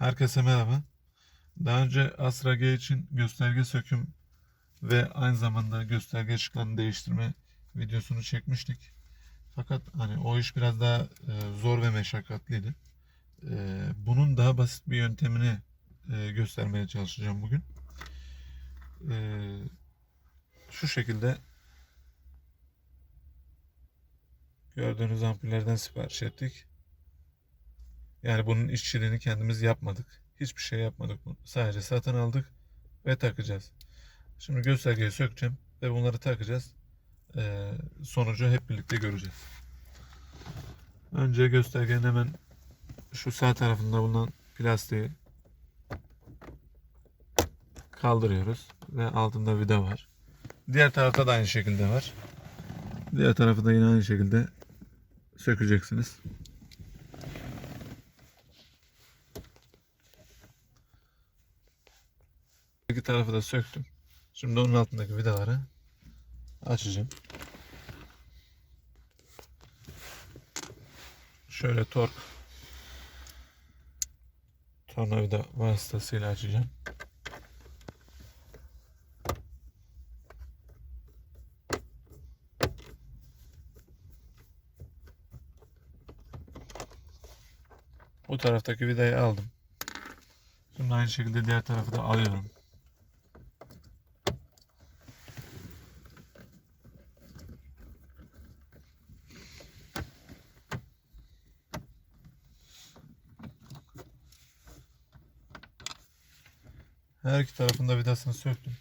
Herkese merhaba. Daha önce Astra G için gösterge söküm ve aynı zamanda gösterge ışıklarını değiştirme videosunu çekmiştik. Fakat hani o iş biraz daha e, zor ve meşakkatliydi. E, bunun daha basit bir yöntemini e, göstermeye çalışacağım bugün. Şu şekilde gördüğünüz ampullerden sipariş ettik. Yani bunun işçiliğini kendimiz yapmadık. Hiçbir şey yapmadık. Sadece satın aldık ve takacağız. Şimdi göstergeyi sökeceğim ve bunları takacağız. Ee, sonucu hep birlikte göreceğiz. Önce göstergenin hemen şu sağ tarafında bulunan plastiği kaldırıyoruz ve altında vida var. Diğer tarafta da aynı şekilde var. Diğer tarafı da yine aynı şekilde sökeceksiniz. Tarafı da söktüm. Şimdi onun altındaki vidaları açacağım. Şöyle tork tornavida vasıtasıyla açacağım. Bu taraftaki vidayı aldım. Şimdi aynı şekilde diğer tarafı da alıyorum. Her iki tarafında vidasını söktüm.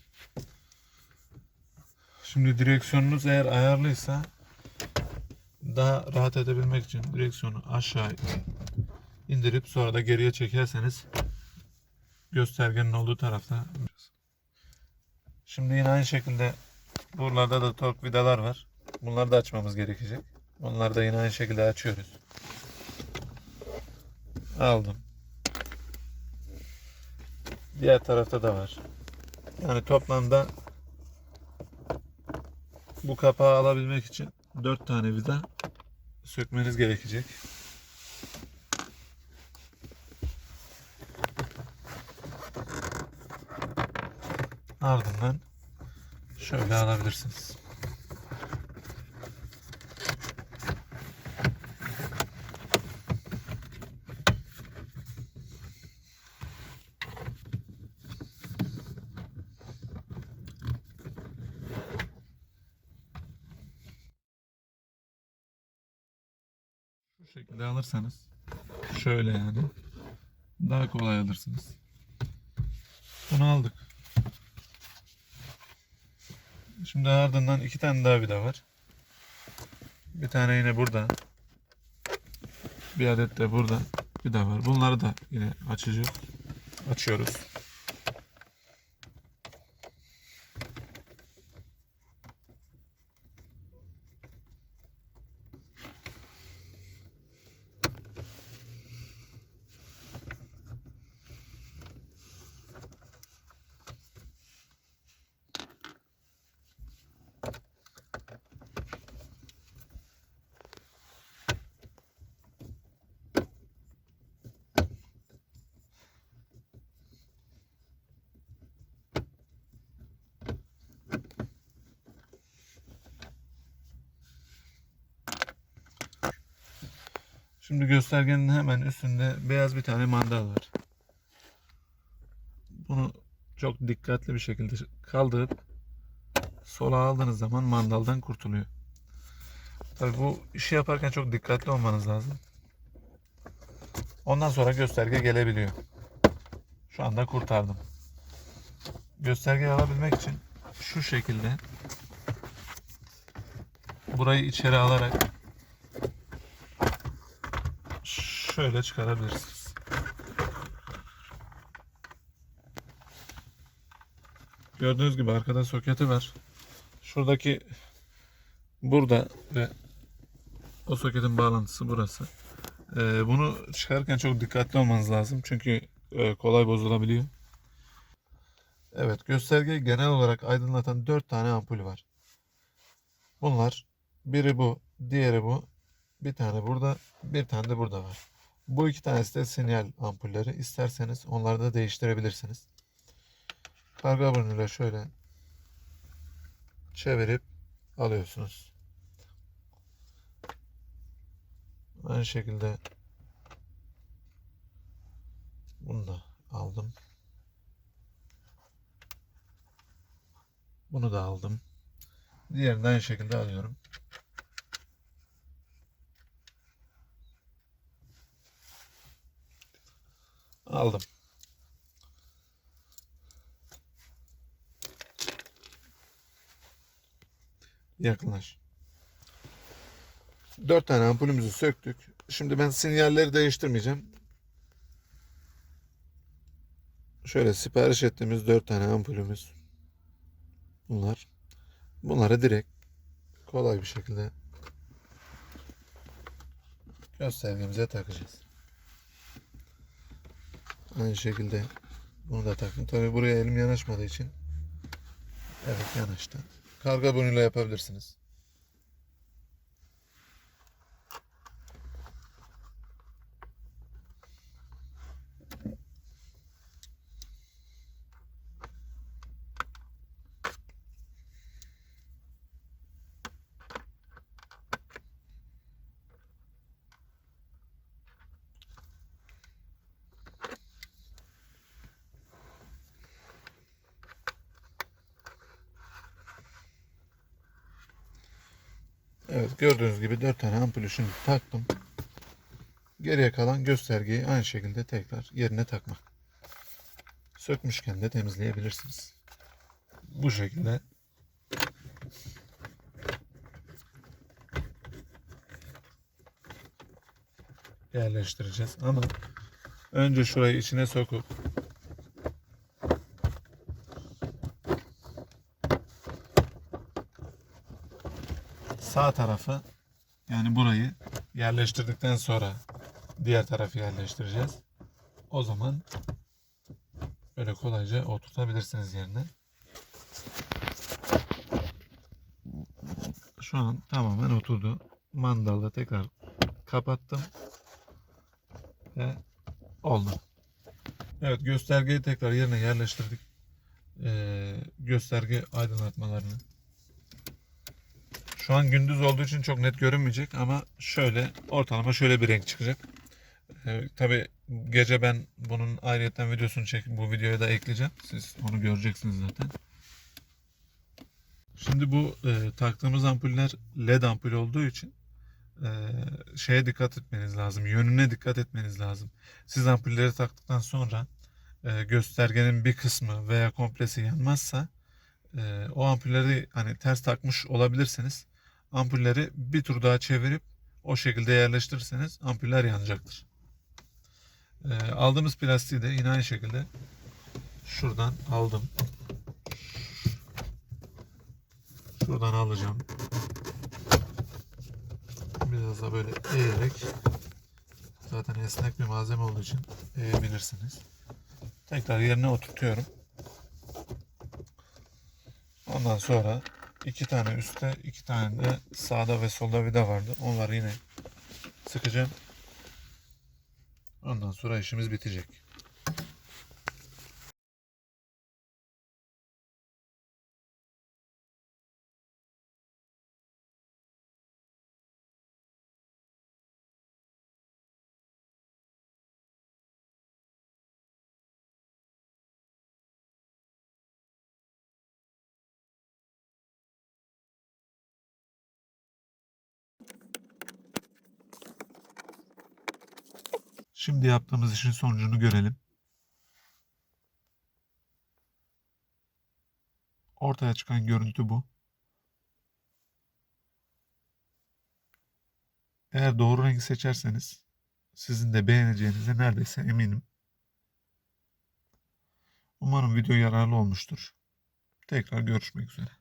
Şimdi direksiyonunuz eğer ayarlıysa daha rahat edebilmek için direksiyonu aşağı indirip sonra da geriye çekerseniz göstergenin olduğu tarafta. Şimdi yine aynı şekilde buralarda da tork vidalar var. Bunları da açmamız gerekecek. Onları da yine aynı şekilde açıyoruz. Aldım. Diğer tarafta da var. Yani toplamda bu kapağı alabilmek için 4 tane vida sökmeniz gerekecek. Ardından şöyle alabilirsiniz. Şekilde alırsanız şöyle yani daha kolay alırsınız. Bunu aldık. Şimdi ardından iki tane daha vida var. Bir tane yine burada. Bir adet de burada vida var. Bunları da yine açacağız. Açıyoruz. Şimdi göstergenin hemen üstünde beyaz bir tane mandal var. Bunu çok dikkatli bir şekilde kaldırıp sola aldığınız zaman mandaldan kurtuluyor. Tabi bu işi yaparken çok dikkatli olmanız lazım. Ondan sonra gösterge gelebiliyor. Şu anda kurtardım. Göstergeyi alabilmek için şu şekilde burayı içeri alarak şöyle çıkarabilirsiniz. Gördüğünüz gibi arkada soketi var. Şuradaki burada ve o soketin bağlantısı burası. Ee, bunu çıkarken çok dikkatli olmanız lazım. Çünkü e, kolay bozulabiliyor. Evet gösterge genel olarak aydınlatan 4 tane ampul var. Bunlar biri bu, diğeri bu, bir tane burada, bir tane de burada var. Bu iki tanesi de sinyal ampulleri. İsterseniz onları da değiştirebilirsiniz. Karga burnuyla şöyle çevirip alıyorsunuz. Aynı şekilde bunu da aldım. Bunu da aldım. Diğerini aynı şekilde alıyorum. Aldım. Yakınlaş. Dört tane ampulümüzü söktük. Şimdi ben sinyalleri değiştirmeyeceğim. Şöyle sipariş ettiğimiz dört tane ampulümüz. Bunlar. Bunları direkt kolay bir şekilde göstergemize takacağız. Aynı şekilde bunu da taktım. Tabi buraya elim yanaşmadığı için evet yanaştı. Karga burnuyla yapabilirsiniz. Evet gördüğünüz gibi 4 tane ampulü şimdi taktım. Geriye kalan göstergeyi aynı şekilde tekrar yerine takmak. Sökmüşken de temizleyebilirsiniz. Bu şekilde yerleştireceğiz ama önce şurayı içine sokup sağ tarafı yani burayı yerleştirdikten sonra diğer tarafı yerleştireceğiz. O zaman böyle kolayca oturtabilirsiniz yerine. Şu an tamamen oturdu. Mandalı tekrar kapattım ve oldu. Evet göstergeyi tekrar yerine yerleştirdik. Ee, gösterge aydınlatmalarını şu an gündüz olduğu için çok net görünmeyecek ama şöyle ortalama şöyle bir renk çıkacak. Ee, Tabi gece ben bunun ayrıyetten videosunu çekip bu videoya da ekleyeceğim. Siz onu göreceksiniz zaten. Şimdi bu e, taktığımız ampuller led ampul olduğu için e, şeye dikkat etmeniz lazım. Yönüne dikkat etmeniz lazım. Siz ampulleri taktıktan sonra e, göstergenin bir kısmı veya komplesi yanmazsa e, o ampulleri hani ters takmış olabilirsiniz ampulleri bir tur daha çevirip o şekilde yerleştirirseniz ampuller yanacaktır. Ee, aldığımız plastiği de yine aynı şekilde şuradan aldım. Şuradan alacağım. Biraz da böyle eğerek zaten esnek bir malzeme olduğu için eğebilirsiniz. Tekrar yerine oturtuyorum. Ondan sonra iki tane üstte, iki tane de sağda ve solda vida vardı. Onları yine sıkacağım. Ondan sonra işimiz bitecek. Şimdi yaptığımız işin sonucunu görelim. Ortaya çıkan görüntü bu. Eğer doğru rengi seçerseniz sizin de beğeneceğinize neredeyse eminim. Umarım video yararlı olmuştur. Tekrar görüşmek üzere.